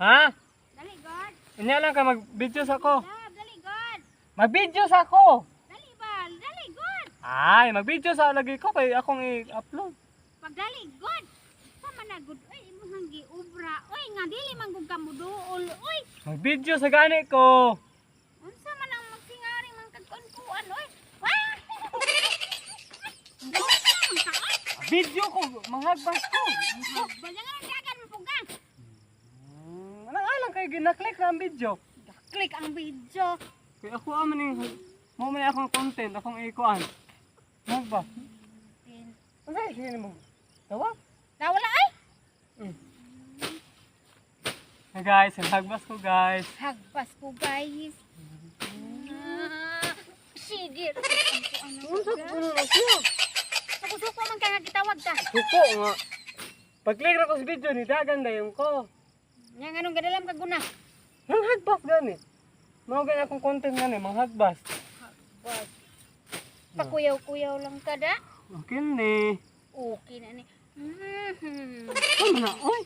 Ha? Dali, God. Inya lang ka mag-video sa ako. Love, dali, God. Mag-video sa ako. Dali, bal. Dali, God. Ay, mag-video sa lagi ko kay akong i-upload. Pagdali, God. Sama na, God. Uy, imong giubra. Uy, nga, dili man kung kamo duol. Uy, Mag-video sa gani ko. unsa man ang magsingaring mga kagkuan-kuan. Uy, wah! Man? Video ko, manghagbas ko. Balya nga nang dagan mo pugang. Hmm, Anong alang kay ginaklik na ang video? Click ang video. Kaya ako aman yung mo may akong content, akong ikuan. Ano ba? Ano ay sige mo? Tawa? Nawala ay. Hey guys, hagbas ko guys. Hagpas ko, guys. Ah, Sige. Unsa ko na siya? Suko-suko man ka nga gitawag ka. Suko nga. Pag-click na ko sa video ni dagan dayon ko. Yang anong gadalam ka guna? Nang hagbas gani. Mao gani akong content gani, manghagbas. Wag. Pakuyaw-kuyaw lang ka da. Okay ni. Okay na ni. Mhm. Ano na? Oy.